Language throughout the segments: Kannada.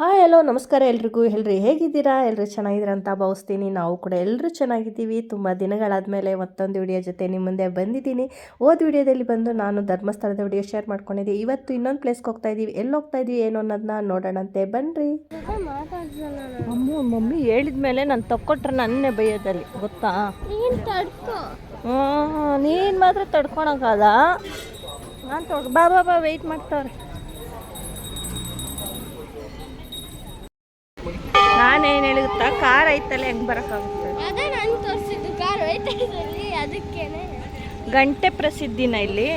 ಹಾಯ್ ಹಲೋ ನಮಸ್ಕಾರ ಎಲ್ರಿಗೂ. ಎಲ್ರಿ ಹೇಗಿದ್ದೀರಾ? ಎಲ್ಲರೂ ಚೆನ್ನಾಗಿದ್ದೀರಾ ಅಂತ ಭಾವಿಸ್ತೀನಿ. ನಾವು ಕೂಡ ಎಲ್ಲರೂ ಚೆನ್ನಾಗಿದ್ದೀವಿ. ತುಂಬ ದಿನಗಳಾದಮೇಲೆ ಮತ್ತೊಂದು ವಿಡಿಯೋ ಜೊತೆ ನಿಮ್ಮ ಮುಂದೆ ಬಂದಿದ್ದೀನಿ. ಹೋದ ವಿಡಿಯೋದಲ್ಲಿ ಬಂದು ನಾನು ಧರ್ಮಸ್ಥಳದ ವಿಡಿಯೋ ಶೇರ್ ಮಾಡ್ಕೊಂಡಿದ್ದೆ. ಇವತ್ತು ಇನ್ನೊಂದು ಪ್ಲೇಸ್ಗೆ ಹೋಗ್ತಾ ಇದ್ದೀವಿ. ಎಲ್ಲಿ ಹೋಗ್ತಾ ಇದ್ದೀವಿ ಏನು ಅನ್ನೋದನ್ನ ನೋಡೋಣಂತೆ. ಬನ್ನಿರಿ ಅಮ್ಮ ಮಮ್ಮಿ ಹೇಳಿದ ಮೇಲೆ ನಾನು ತಕ್ಕೊಟ್ರೆ ನನ್ನೇ ಬೈಯೋದಲ್ಲಿ ಗೊತ್ತಾ? ನೀನ್ ತಡ್ಕೋ. ನೀನು ಮಾತ್ರ ತಡ್ಕೊಳಕ್ಕಾದ ನಾನು ತೊಡ್ ಬಾ ಬಾ ಬಾ ವೆಯ್ಟ್ ಮಾಡ್ತಾವ್ರೆ. ನಾನೇನು ಹೇಳುತ್ತಾ? ಕಾರ್ ಐತಲ್ಲ ಹೆಂಗೆ ಬರೋಕ್ಕಾಗುತ್ತೆ? ಅದೇ ನಾನು ತೋರಿಸಿದ್ದು ಕಾರ್ ವೈತದಲ್ಲಿ ಅದಕ್ಕೇನೆ. ಗಂಟೆ ಪ್ರಸಿದ್ಧಿನ ಇಲ್ಲಿ.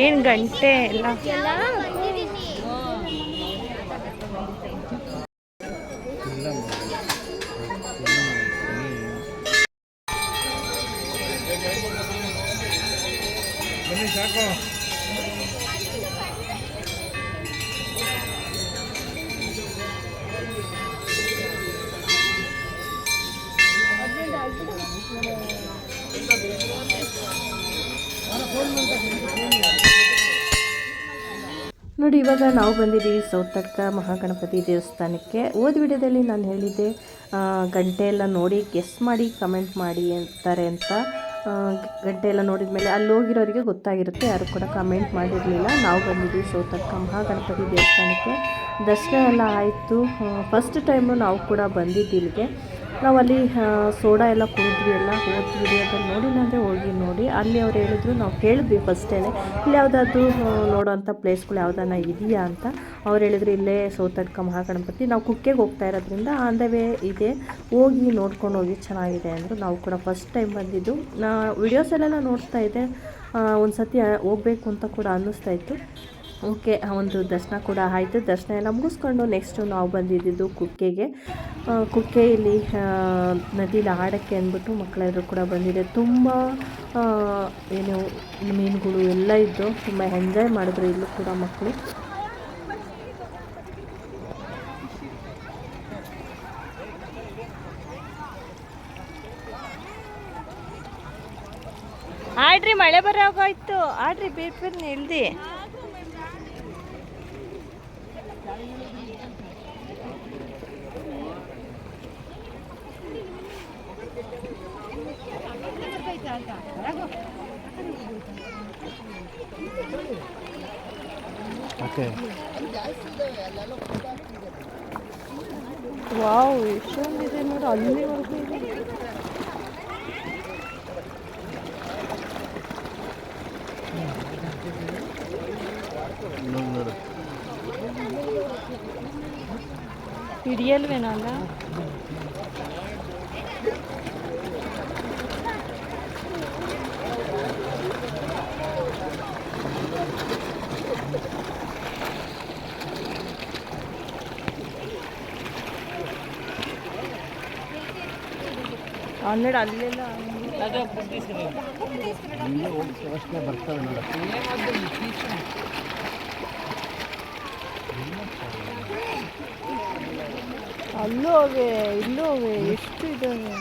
ಏನು ಗಂಟೆ ಎಲ್ಲ? ನೋಡಿ, ಇವಾಗ ನಾವು ಬಂದಿದ್ದೀವಿ ಸೌತಡ್ಕ ಮಹಾಗಣಪತಿ ದೇವಸ್ಥಾನಕ್ಕೆ. ಓದ್ ವಿಡಿಯೋದಲ್ಲಿ ನಾನು ಹೇಳಿದ್ದೆ ಗಂಟೆ ಎಲ್ಲ ನೋಡಿ ಗೆಸ್ ಮಾಡಿ ಕಮೆಂಟ್ ಮಾಡಿ ಅಂತಾರೆ ಅಂತ. ಗಂಟೆ ಎಲ್ಲ ನೋಡಿದ ಮೇಲೆ ಅಲ್ಲಿ ಹೋಗಿರೋರಿಗೆ ಗೊತ್ತಾಗಿರುತ್ತೆ, ಯಾರು ಕೂಡ ಕಮೆಂಟ್ ಮಾಡಿರಲಿಲ್ಲ. ನಾವು ಬಂದಿದ್ದೀವಿ ಸೌತಡ್ಕ ಮಹಾಗಣಪತಿ ದೇವಸ್ಥಾನಕ್ಕೆ. ದರ್ಶನ ಎಲ್ಲ ಆಯಿತು. ಫಸ್ಟ್ ಟೈಮು ನಾವು ಕೂಡ ಬಂದಿದ್ದು ಇಲ್ಲಿಗೆ ನಾವು ಅಲ್ಲಿ ಸೋಡಾ ಎಲ್ಲ ಕುಡಿದ್ವಿ ಎಲ್ಲ. ಹೋದ ವಿಡಿಯೋದಲ್ಲಿ ನೋಡಿಲ್ಲ ಅಂದರೆ ಹೋಗಿ ನೋಡಿ, ಅಲ್ಲಿ ಅವ್ರು ಹೇಳಿದ್ರು, ನಾವು ಕೇಳಿದ್ವಿ ಫಸ್ಟೇ ಇಲ್ಲಿ ಯಾವುದಾದ್ರು ನೋಡೋವಂಥ ಪ್ಲೇಸ್ಗಳು ಯಾವುದಾನ ಇದೆಯಾ ಅಂತ. ಅವ್ರು ಹೇಳಿದ್ರು, ಇಲ್ಲೇ ಸೌತಡ್ಕ ಮಹಾಗಣಪತಿ ನಾವು ಕುಕ್ಕೆಗೆ ಹೋಗ್ತಾ ಇರೋದ್ರಿಂದ ಆನ್ ದ ಇದೆ, ಹೋಗಿ ನೋಡ್ಕೊಂಡು ಹೋಗಿ ಚೆನ್ನಾಗಿದೆ ಅಂದರು. ನಾವು ಕೂಡ ಫಸ್ಟ್ ಟೈಮ್ ಬಂದಿದ್ದು. ನಾ ವಿಡಿಯೋಸಲ್ಲೆಲ್ಲ ನೋಡ್ತಾ ಇದ್ದೆ. ಒಂದು ಸತಿ ಹೋಗ್ಬೇಕು ಅಂತ ಕೂಡ ಅನ್ನಿಸ್ತಾ ಇತ್ತು. ಓಕೆ ಒಂದು ದರ್ಶನ ಕೂಡ ಆಯಿತು. ದರ್ಶನ ಎಲ್ಲ ಮುಗಿಸ್ಕೊಂಡು ನೆಕ್ಸ್ಟು ನಾವು ಬಂದಿದ್ದು ಕುಕ್ಕೆಗೆ. ಕುಕ್ಕೆ ಇಲ್ಲಿ ನದಿಲಿ ಆಡೋಕ್ಕೆ ಅಂದ್ಬಿಟ್ಟು ಮಕ್ಕಳೆಲ್ಲರೂ ಕೂಡ ಬಂದಿದೆ. ತುಂಬ ಏನು ಮೀನುಗಳು ಎಲ್ಲ ಇದ್ದು ತುಂಬ ಎಂಜಾಯ್ ಮಾಡಿದ್ರು ಇಲ್ಲೂ ಕೂಡ ಮಕ್ಕಳು. ಆಡ್ರಿ, ಮಳೆ ಬರೋಗಾಯ್ತು ಆಡ್ರಿ ಬೇರೆ ಬೇರೆ ಇಳ್ದಿ ಓಕೆ ವಾವ್ ಎಷ್ಟೊಂದಿದೆ ನೋಡಿ ಅಲ್ಲಿವರೆಗೂ ಇದೆ ನೋಡು ಹಿಡಿಯಲ್ವೇನಲ್ಲ ಹನ್ನೆರಡು ಅಲ್ಲೆಲ್ಲ ಹೋಗಿ ಬರ್ತವೆ ನೋಡ ಅಲ್ಲೂ ಅವೆ ಇಲ್ಲೂ ಅವೆ ಎಷ್ಟು ಇದಾವೆ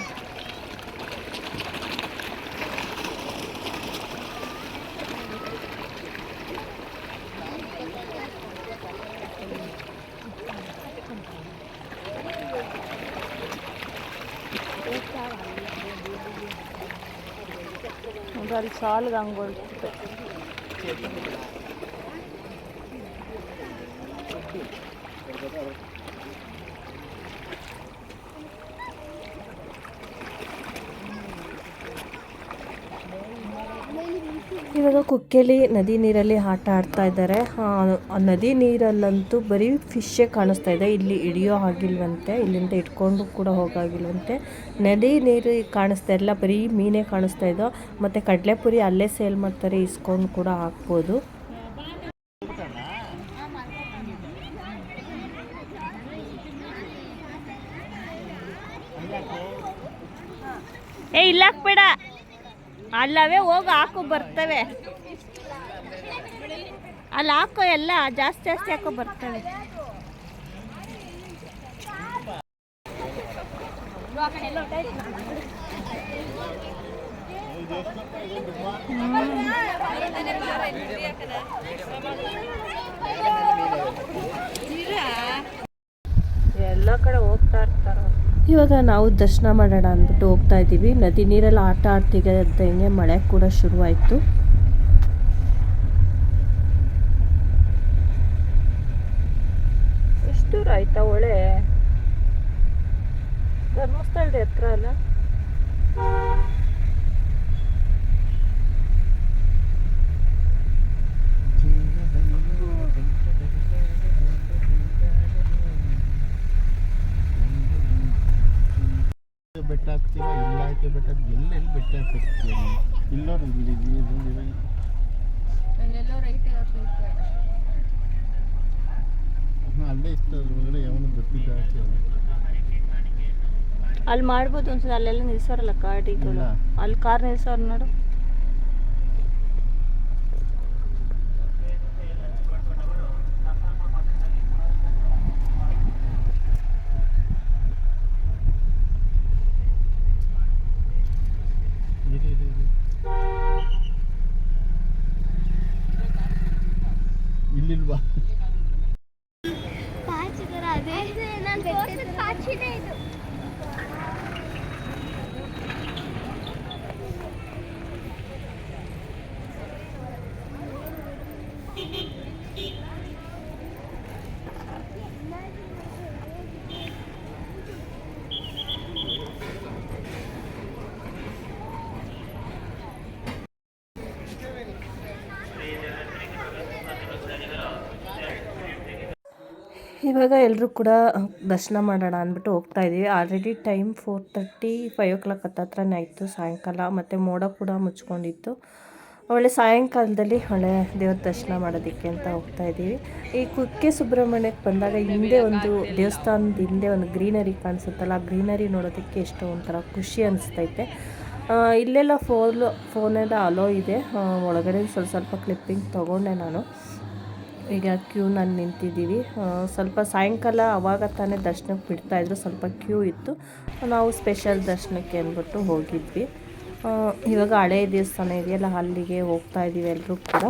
ನೋಡ್ರಿ ಅಲ್ಲಿ ಸಾಲಿಗೆ ಹಂಗೆ ಹೊರಡ್ತದೆ ಇವಾಗ ಕುಕ್ಕೆಲಿ ನದಿ ನೀರಲ್ಲಿ ಆಟ ಆಡ್ತಾ ಇದ್ದಾರೆ. ನದಿ ನೀರಲ್ಲಂತೂ ಬರೀ ಫಿಶ್ಶೇ ಕಾಣಿಸ್ತಾ ಇದೆ. ಇಲ್ಲಿ ಹಿಡಿಯೋ ಆಗಿಲ್ವಂತೆ ಇಲ್ಲಿಂದ ಇಟ್ಕೊಂಡು ಕೂಡ ಹೋಗಾಗಿಲ್ವಂತೆ. ನದಿ ನೀರು ಕಾಣಿಸ್ತಾ ಇಲ್ಲ, ಬರೀ ಮೀನೇ ಕಾಣಿಸ್ತಾ ಇದ್ದೋ ಮತ್ತು ಕಡಲೆಪುರಿ ಅಲ್ಲೇ ಸೇಲ್ ಮಾಡ್ತಾರೆ, ಇಸ್ಕೊಂಡು ಕೂಡ ಹಾಕ್ಬೋದು ಇಲ್ಲ ಹಾಕ್ಬೇಡ ಅಲ್ಲವೇ, ಹೋಗಿ, ಹಾಕು, ಬರ್ತವೆ. ಅಲ್ಲಿ ಹಾಕೋ, ಎಲ್ಲ ಜಾಸ್ತಿ ಜಾಸ್ತಿ ಹಾಕೋ, ಬರ್ತವೆ. ಎಲ್ಲ ಕಡೆ ಹೋಗ್ತಾ ಇರ್ತಾರ. ಇವಾಗ ನಾವು ದರ್ಶನ ಮಾಡೋಣ ಅಂದ್ಬಿಟ್ಟು ಹೋಗ್ತಾ ಇದ್ದೀವಿ. ನದಿ ನೀರೆಲ್ಲ ಆಟ ಆಡ್ತಿದ್ದಂಗೆ ಮಳೆ ಕೂಡ ಶುರುವಾಯಿತು. ಎಷ್ಟು ದೂರ ಆಯ್ತಾ ಒಳ್ಳೆ ಧರ್ಮಸ್ಥಳದ ಹತ್ರ ಅಲ್ಲ? ಆಯ್ತು ಬೆಟ್ಟ ಎಲ್ಲೆಲ್ಲಿ ಬೆಟ್ಟ ಹಾಕಿರ್ತೀನಿ ಇಲ್ಲೋರು ಇಲ್ಲಿ ಇಲ್ಲಿ ಹಾಂ ಅಲ್ಲೇ ಇತ್ತು ಅದ್ರ ಒಳಗಡೆ ಯಾವನು ಬರ್ತಿದ್ದ ಆಚೆ. ಅಲ್ಲಿ ಮಾಡ್ಬೋದು ಒಂದ್ಸಲ ಅಲ್ಲೆಲ್ಲ ನಿಲ್ಸೋರಲ್ಲ ಕಾರ್ ಇಲ್ಲ. ಅಲ್ಲಿ ಕಾರ್ ನಿಲ್ಸೋರು ನೋಡು. ಇವಾಗ ಎಲ್ಲರೂ ಕೂಡ ದರ್ಶನ ಮಾಡೋಣ ಅಂದ್ಬಿಟ್ಟು ಹೋಗ್ತಾ ಇದ್ದೀವಿ already time four thirty five o'clock ಹತ್ತತ್ರನೇ ಆಯಿತು ಸಾಯಂಕಾಲ. ಮತ್ತು ಮೋಡ ಕೂಡ ಮುಚ್ಕೊಂಡಿತ್ತು. ಒಳ್ಳೆ ಸಾಯಂಕಾಲದಲ್ಲಿ ಒಳ್ಳೆ ದೇವ್ರ ದರ್ಶನ ಮಾಡೋದಕ್ಕೆ ಅಂತ ಹೋಗ್ತಾ ಇದ್ದೀವಿ ಈ ಕುಕ್ಕೆ ಸುಬ್ರಹ್ಮಣ್ಯಕ್ಕೆ ಬಂದಾಗ ಹಿಂದೆ ಒಂದು ದೇವಸ್ಥಾನದ ಹಿಂದೆ ಒಂದು ಗ್ರೀನರಿ ಕಾಣಿಸುತ್ತಲ್ಲ, ಆ ಗ್ರೀನರಿ ನೋಡೋದಕ್ಕೆ ಎಷ್ಟೋ ಒಂಥರ ಖುಷಿ ಅನಿಸ್ತೈತೆ. ಇಲ್ಲೆಲ್ಲ ಫೋನ್ ಫೋನೆಲ್ಲ ಅಲೋ ಇದೆ. ಒಳಗಡೆ ಸ್ವಲ್ಪ ಸ್ವಲ್ಪ ಕ್ಲಿಪ್ಪಿಂಗ್ ತೊಗೊಂಡೆ ನಾನು. ಈಗ ಕ್ಯೂನಲ್ಲಿ ನಿಂತಿದ್ದೀವಿ. ಸ್ವಲ್ಪ ಸಾಯಂಕಾಲ ಅವಾಗ ತಾನೇ ದರ್ಶನಕ್ಕೆ ಬಿಡ್ತಾಯಿದ್ರು ಸ್ವಲ್ಪ ಕ್ಯೂ ಇತ್ತು. ನಾವು ಸ್ಪೆಷಲ್ ದರ್ಶನಕ್ಕೆ ಅಂದ್ಬಿಟ್ಟು ಹೋಗಿದ್ವಿ. ಇವಾಗ ಹಳೆ ದೇವಸ್ಥಾನ ಇದೆಯಲ್ಲ ಅಲ್ಲಿಗೆ ಹೋಗ್ತಾ ಇದ್ದೀವಿ ಎಲ್ಲರೂ ಕೂಡ.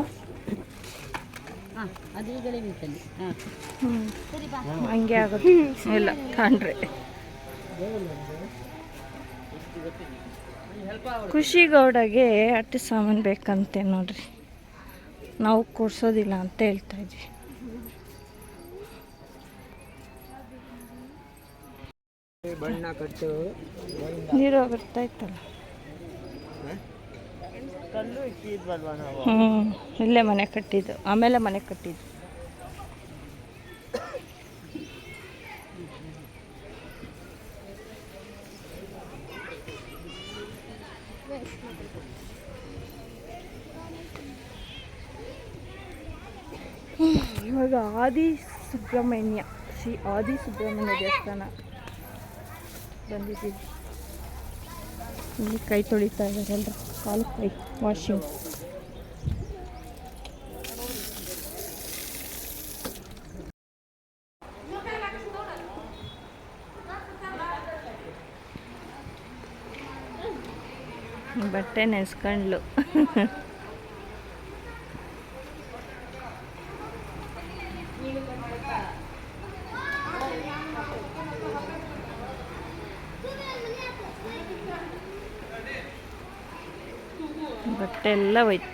ಹಂಗೆ ಆಗುತ್ತೆ. ಇಲ್ಲ ಕಾಣ್ರೆ. ಖುಷಿ ಗೌಡಗೆ ಅಟ್ಟಿ ಸಾಮಾನು ಬೇಕಂತೆ ನೋಡ್ರಿ. ನಾವು ಕೊಡ್ಸೋದಿಲ್ಲ ಅಂತ ಹೇಳ್ತಾ ಇದ್ವಿ. ನೀರು ಬರ್ತಾ ಇತ್ತಲ್ಲ? ಹ್ಞೂ ಇಲ್ಲೇ ಮನೆ ಕಟ್ಟಿದ್ದು. ಆಮೇಲೆ ಮನೆ ಕಟ್ಟಿದ್ದು. ಇವಾಗ ಆದಿ ಸುಬ್ರಹ್ಮಣ್ಯ, ಶ್ರೀ ಆದಿ ಸುಬ್ರಹ್ಮಣ್ಯ ದೇವಸ್ಥಾನ ಬಂದಿದ್ದೀವಿ. ಇಲ್ಲಿ ಕೈ ತೊಳಿತಾ ಇದ್ದಾರೆ ಎಲ್ಲರೂ ಕಾಲು ಕೈ ವಾಷಿಂಗ್ ಬಟ್ಟೆ ನೆನೆಸ್ಕೊಂಡ್ಲು ಬಟ್ಟೆ ಎಲ್ಲ ಹೋಯ್ತು.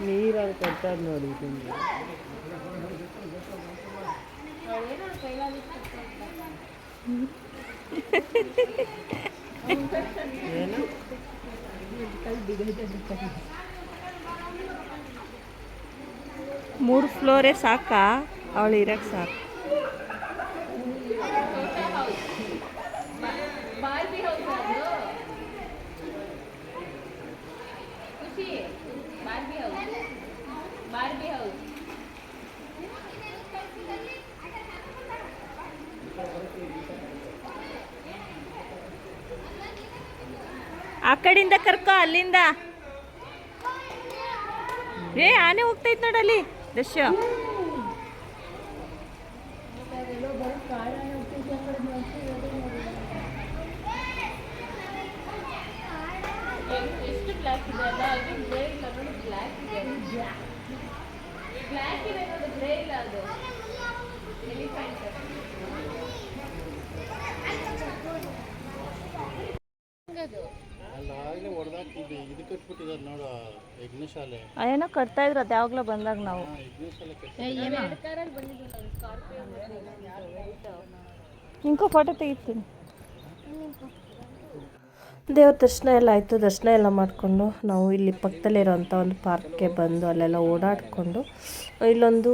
ನೀರಲ್ಲಿ ಕಟ್ಟಾದ ನೋಡಿ ಮೂರು ಫ್ಲೋರೇ ಸಾಕಾ? ಅವಳು ಇರಕ್ಕೆ ಸಾಕು. ಆ ಕಡೆಯಿಂದ ಕರ್ಕೋ ಅಲ್ಲಿಂದ. ಏ ಆನೆ ಹೋಗ್ತೈತೆ ನೋಡಲ್ಲಿ ದಶ ಎಷ್ಟು ಬ್ಲ್ಯಾಕ್ ಇದೆ ಅಲ್ಲ ಅದು ಗ್ರೇ ಇಲ್ಲ ಬ್ಲಾಕ್ ಬ್ಲ್ಯಾಕ್ ಇದೆ ಬ್ಲ್ಯಾಕ್ ಇದೆ ಗ್ರೇ ಇಲ್ಲ ಅದು ಎಲಿಫೆಂಟ್ ಅಲ್ಲ ಆಗಲೇ ಹೊಡೆದಾಕಿದ್ದೆ ಇದು ಕಟ್ಬಿಟ್ಟಿದ್ದಾರೆ ನೋಡು ಯಜ್ಞಶಾಲೆ ಏನೋ ಕಟ್ತಾ ಇದ್ರು ಅದು ಯಾವಾಗಲೂ ಬಂದಾಗ ನಾವು. ಯಜ್ಞಶಾಲೆ ನಿಂಕೋ ಫೋಟೋ ತೆಗಿತೀನಿ. ದೇವ್ರ ದರ್ಶನ ಎಲ್ಲ ಆಯಿತು ದರ್ಶನ ಎಲ್ಲ ಮಾಡಿಕೊಂಡು ನಾವು ಇಲ್ಲಿ ಪಕ್ಕದಲ್ಲಿರೋಂಥ ಒಂದು ಪಾರ್ಕ್ಗೆ ಬಂದು ಅಲ್ಲೆಲ್ಲ ಓಡಾಡಿಕೊಂಡು ಇಲ್ಲೊಂದು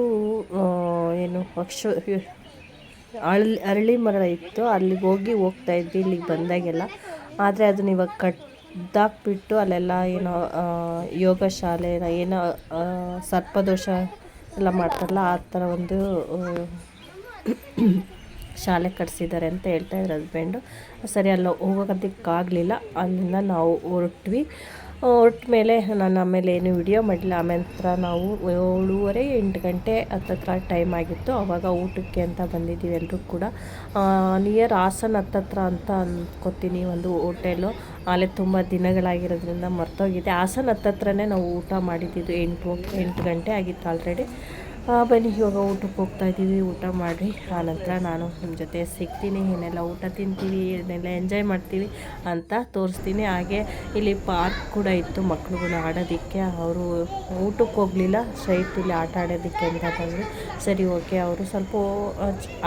ಏನು ಪಕ್ಷ ಅರಳಿ ಅರಳಿ ಮರ ಇತ್ತು. ಅಲ್ಲಿಗೆ ಹೋಗಿ ಹೋಗ್ತಾ ಇದ್ವಿ ಇಲ್ಲಿಗೆ ಬಂದಾಗೆಲ್ಲ. ಆದರೆ ಅದನ್ನ ಇವಾಗ ಕಡ್ದಾಕ್ಬಿಟ್ಟು ಅಲ್ಲೆಲ್ಲ ಏನೋ ಯೋಗ ಶಾಲೆ ಏನೋ ಸರ್ಪದೋಷ ಎಲ್ಲ ಮಾಡ್ತಾರಲ್ಲ, ಆ ಥರ ಒಂದು ಶಾಲೆ ಕಟ್ಸಿದ್ದಾರೆ ಅಂತ ಹೇಳ್ತಾ ಇದ್ರು ಹಸ್ಬೆಂಡು ಸರಿ ಅಲ್ಲ ಹೋಗೋದಕ್ಕಾಗಲಿಲ್ಲ ಅಲ್ಲಿಂದ ನಾವು ಹೊರಟ್ವಿ. ಹೊರಟ ಮೇಲೆ ನಾನು ಆಮೇಲೆ ಏನು ವಿಡಿಯೋ ಮಾಡಲಿಲ್ಲ ಆಮೇಲೆ ಹತ್ರ ನಾವು ಏಳುವರೆ ಎಂಟು ಗಂಟೆ ಹತ್ತತ್ರ ಟೈಮ್ ಆಗಿತ್ತು. ಆವಾಗ ಊಟಕ್ಕೆ ಅಂತ ಬಂದಿದ್ದೀವಿ ಎಲ್ಲರೂ ಕೂಡ. ನಿಯರ್ ಹಾಸನ ಹತ್ತತ್ರ ಅಂತ ಅಂದ್ಕೋತೀನಿ ಒಂದು ಹೋಟೆಲು ಅಲ್ಲೇ ತುಂಬ ದಿನಗಳಾಗಿರೋದ್ರಿಂದ ಮರ್ತೋಗಿದೆ. ಹಾಸನ ಹತ್ತತ್ರನೇ ನಾವು ಊಟ ಮಾಡಿದ್ದಿದ್ದು ಎಂಟು ಎಂಟು ಗಂಟೆ ಆಗಿತ್ತು ಆಲ್ರೆಡಿ ಬನ್ನಿ, ಇವಾಗ ಊಟಕ್ಕೆ ಹೋಗ್ತಾ ಇದ್ದೀವಿ. ಊಟ ಮಾಡಿ ಆನಂತರ ನಾನು ನಿಮ್ಮ ಜೊತೆ ಸಿಗ್ತೀನಿ. ಏನೆಲ್ಲ ಊಟ ತಿಂತೀವಿ ಏನೆಲ್ಲ ಎಂಜಾಯ್ ಮಾಡ್ತೀವಿ ಅಂತ ತೋರಿಸ್ತೀನಿ. ಹಾಗೆ ಇಲ್ಲಿ ಪಾರ್ಕ್ ಕೂಡ ಇತ್ತು ಮಕ್ಳುಗಳು ಆಡೋದಕ್ಕೆ. ಅವರು ಊಟಕ್ಕೆ ಹೋಗಲಿಲ್ಲ. ಸ್ಟ್ರೈಟ್ ಇಲ್ಲಿ ಆಟ ಆಡೋದಕ್ಕೆ ಅಂತ ಬಂದರು. ಸರಿ ಓಕೆ ಅವರು ಸ್ವಲ್ಪ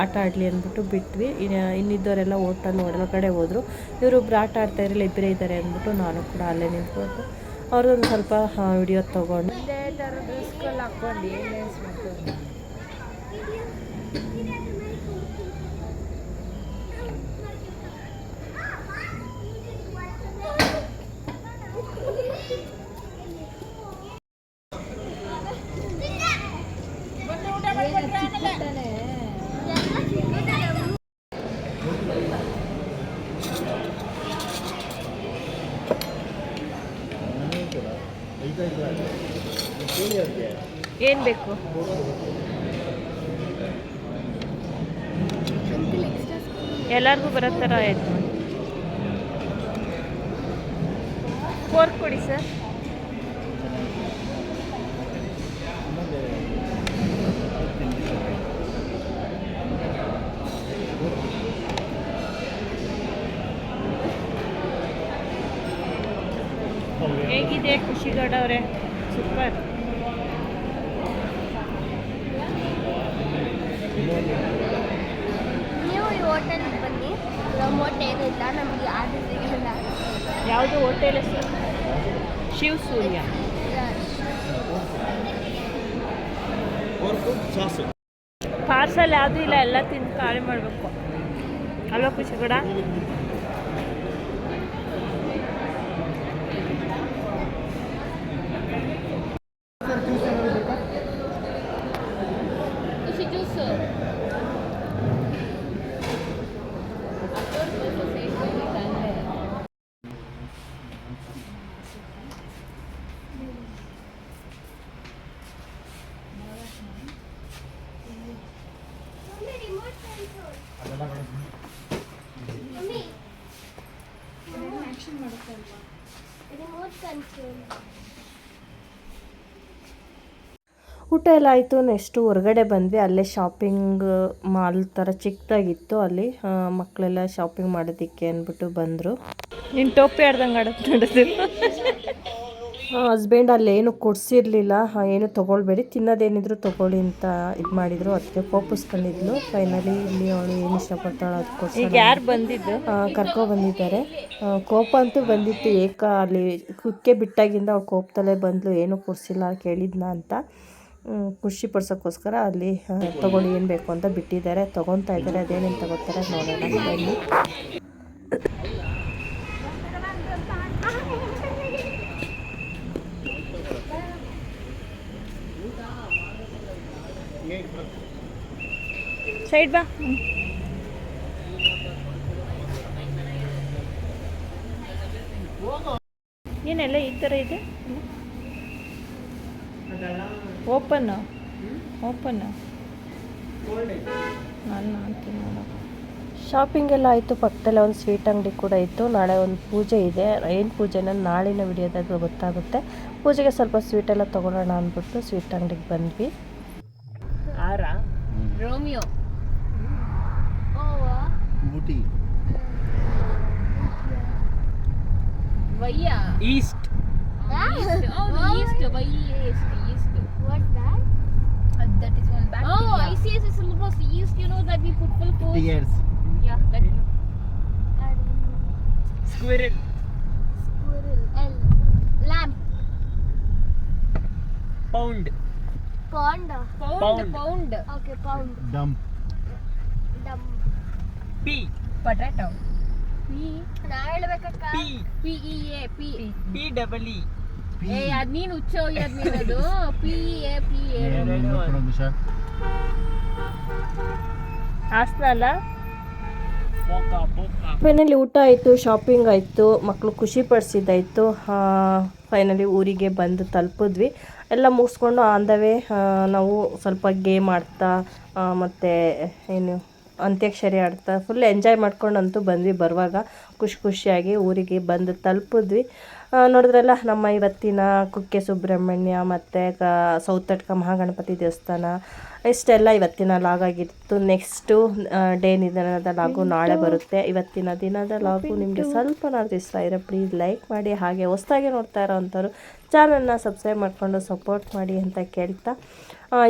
ಆಟ ಆಡಲಿ ಅಂದ್ಬಿಟ್ಟು ಬಿಟ್ವಿ. ಇನ್ನು ಇನ್ನಿದ್ದವರೆಲ್ಲ ಹೋಟೆಲ್ ಒಳಗಡೆ ಹೋದರು. ಇವರೊಬ್ರು ಆಟ ಆಡ್ತಾ ಇರಲಿಲ್ಲ ಇಬ್ಬರೇ ಇದ್ದಾರೆ ಅಂದ್ಬಿಟ್ಟು ನಾನು ಕೂಡ ಅಲ್ಲೇ ನಿಂತ್ಕೊಂಡು. ಅವ್ರದ್ದೊಂದು ಸ್ವಲ್ಪ ವಿಡಿಯೋ ತೊಗೊಂಡು. ಹಾಕೊಂಡು ಲೆನ್ಸ್ ಮಾಡ್ಕೊಂಡು ನನಗೂ ಕೂಡ ಐದೈದು ಕೂಲಿ ಅವ್ರಿಗೆ ಏನು ಬೇಕು? ಎಲ್ಲರಿಗೂ ಬರೋ ಥರ ಆಯಿತು. ಫೋರ್ಕ್ ಕೊಡಿ ಸರ್ ಹೇಗಿದೆ ಖುಷಿಗೌಡ ಅವರೇ ಸೂಪರ್ ನೀವು ಈ ಹೋಟೆಲ್ಗೆ ಬನ್ನಿ ಪ್ರಮೋಟ್ ಏನಿಲ್ಲ ನಮಗೆ ಆರ್ಡರ್ ಸಿಗಲ್ಲ ಯಾವುದು ಹೋಟೆಲ್ ಹೆಸರು ಶಿವ ಸೂರ್ಯ ಪಾರ್ಸಲ್ ಯಾವುದೂ ಇಲ್ಲ ಎಲ್ಲ ತಿಂದು ಖಾಲಿ ಮಾಡಬೇಕು. ಅಲ್ವಾ ಖುಷಿ ಖುಷಿ ಊಟ ಎಲ್ಲ ಆಯಿತು ನೆಕ್ಸ್ಟು ಹೊರಗಡೆ ಬಂದ್ವಿ ಅಲ್ಲೇ ಶಾಪಿಂಗ್ ಮಾಲ್ ಥರ ಚಿಕ್ಕದಾಗಿತ್ತು ಅಲ್ಲಿ ಮಕ್ಕಳೆಲ್ಲ ಶಾಪಿಂಗ್ ಮಾಡೋದಿಕ್ಕೆ ಅಂದ್ಬಿಟ್ಟು ಬಂದರು. ನೀನು ಟೋಪಿ ಆಡ್ದಂಗೆ ಆಡೋದು ಹಸ್ಬೆಂಡ್ ಅಲ್ಲೇನು ಕೊಡಿಸಿರ್ಲಿಲ್ಲ ಏನು ತೊಗೊಳ್ಬೇಡಿ ತಿನ್ನೋದೇನಿದ್ರು ತೊಗೊಳ್ಳಿ ಅಂತ ಇದು ಮಾಡಿದ್ರು. ಅದಕ್ಕೆ ಕೋಪಿಸ್ಕೊಂಡಿದ್ಲು. ಫೈನಲಿ ಇಲ್ಲಿ ಅವಳು ಏನು ಇಷ್ಟಪಡ್ತಾಳೆ ಅದು ಈಗ ಯಾರು ಬಂದಿದ್ದು? ಕರ್ಕೊ ಬಂದಿದ್ದಾರೆ. ಕೋಪ ಅಂತೂ ಬಂದಿತ್ತು. ಏಕ ಅಲ್ಲಿ ಕುಕ್ಕೆ ಬಿಟ್ಟಾಗಿಂದ ಅವ್ಳು ಕೋಪದಲ್ಲೇ ಬಂದ್ಲು. ಏನು ಕೊಡಿಸಿಲ್ಲ ಕೇಳಿದ್ನ ಅಂತ. ಖುಷಿ ಪಡ್ಸೋಕ್ಕೋಸ್ಕರ ಅಲ್ಲಿ ತಗೊಳ್ಳಿ ಏನು ಬೇಕು ಅಂತ ಬಿಟ್ಟಿದ್ದಾರೆ. ತೊಗೊತಾ ಇದ್ದಾರೆ. ಅದೇನೇನು ತಗೋತಾರೆ ನೋಡೋಣ. ಬನ್ನಿ. ಸೈಡ್ ಬಾ. ಏನೆಲ್ಲ ಈ ಥರ ಇದೆ? ಓಪನ್ ಓಪನ್ ನಾನು ಅಂತೀನಿ ಶಾಪಿಂಗ್ ಎಲ್ಲ ಆಯಿತು ಪಕ್ಕದಲ್ಲೇ ಒಂದು ಸ್ವೀಟ್ ಅಂಗಡಿ ಕೂಡ ಇತ್ತು. ನಾಳೆ ಒಂದು ಪೂಜೆ ಇದೆ. ಏನು ಪೂಜೆನ ನಾಳಿನ ವಿಡಿಯೋದಾಗ ಗೊತ್ತಾಗುತ್ತೆ. ಪೂಜೆಗೆ ಸ್ವಲ್ಪ ಸ್ವೀಟ್ ಎಲ್ಲ ತೊಗೊಳೋಣ ಅಂದ್ಬಿಟ್ಟು ಸ್ವೀಟ್ ಅಂಗಡಿಗೆ ಬಂದ್ವಿ. ಆರಾ? ರೋಮಿಯೋ? Ooty ವಯ್ಯ East East. ಹೌದು Oh, east why east east What's that? That is one Oh, ICS syllabus. East, you know that we put full course. Tears yeah that I don't know. Squirrel Squirrel. L. Lamp. Pound Pond. Pound Pound. Pound Okay, pound. Dump Dumb. P potato P. ನಾ ಹೇಳ್ಬೇಕಕ್ಕ? P P E A P P double E ಏ ಅದ್ ನೀನ್ ಹುಚ್ಚ ಹೋಗ್ಯದ್ ನೀನದು ಪಿ ಎ ಪಿ ಹಾಸನ ಅಲ್ಲ? ಫೈನಲಿ ಊಟ ಆಯಿತು ಶಾಪಿಂಗ್ ಆಯಿತು ಮಕ್ಕಳು ಖುಷಿ ಪಡಿಸಿದ್ದಾಯಿತು. ಫೈನಲಿ ಊರಿಗೆ ಬಂದು ತಲುಪಿದ್ವಿ. ಎಲ್ಲ ಮುಗಿಸ್ಕೊಂಡು ಆನ್ ದ ವೇ ನಾವು ಸ್ವಲ್ಪ ಗೇಮ್ ಆಡ್ತಾ ಮತ್ತು ಏನು ಅಂತ್ಯಾಕ್ಷರಿ ಆಡ್ತಾ ಫುಲ್ ಎಂಜಾಯ್ ಮಾಡ್ಕೊಂಡಂತೂ ಬಂದ್ವಿ. ಬರುವಾಗ ಖುಷಿ ಖುಷಿಯಾಗಿ ಊರಿಗೆ ಬಂದು ತಲುಪಿದ್ವಿ. ನೋಡಿದ್ರಲ್ಲ ನಮ್ಮ ಇವತ್ತಿನ ಕುಕ್ಕೆ ಸುಬ್ರಹ್ಮಣ್ಯ ಮತ್ತು ಕ ಸೌತಡ್ಕ ಮಹಾಗಣಪತಿ ದೇವಸ್ಥಾನ ಇಷ್ಟೆಲ್ಲ ಇವತ್ತಿನ ಲಾಗ್ ಆಗಿತ್ತು. ನೆಕ್ಸ್ಟು ಡೇ ನಿಧನದ ಲಾಗು ನಾಳೆ ಬರುತ್ತೆ. ಇವತ್ತಿನ ದಿನದ ಲಾಗು ನಿಮಗೆ ಸ್ವಲ್ಪ ನಾಡ್ದು ಇಷ್ಟ ಇರೋ ಪ್ಲೀಸ್ ಲೈಕ್ ಮಾಡಿ ಹಾಗೆ ಹೊಸ್ದಾಗಿ ನೋಡ್ತಾ ಇರೋವಂಥವ್ರು ಚಾನಲ್ನ ಸಬ್ಸ್ಕ್ರೈಬ್ ಮಾಡಿಕೊಂಡು ಸಪೋರ್ಟ್ ಮಾಡಿ ಅಂತ ಕೇಳ್ತಾ.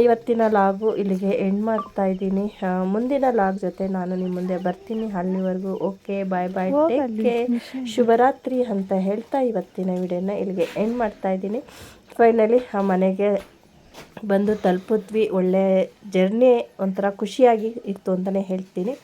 ಇವತ್ತಿನ ಲಾಗು ಇಲ್ಲಿಗೆ ಎಂಡ್ ಮಾಡ್ತಾ ಇದ್ದೀನಿ. ಮುಂದಿನ ಲಾಗ್ ಜೊತೆ ನಾನು ನಿಮ್ಮ ಮುಂದೆ ಬರ್ತೀನಿ ಅಲ್ಲಿವರೆಗೂ. Okay bye bye take care ಶುಭರಾತ್ರಿ ಅಂತ ಹೇಳ್ತಾ ಇವತ್ತಿನ ವಿಡಿಯೋನ ಇಲ್ಲಿಗೆ ಎಂಡ್ ಮಾಡ್ತಾ ಇದ್ದೀನಿ. ಫೈನಲಿ ಆ ಮನೆಗೆ ಬಂದು ತಲುಪಿದ್ವಿ. ಒಳ್ಳೆ ಜರ್ನಿ ಒಂಥರ ಖುಷಿಯಾಗಿ ಇತ್ತು ಅಂತಲೇ ಹೇಳ್ತೀನಿ.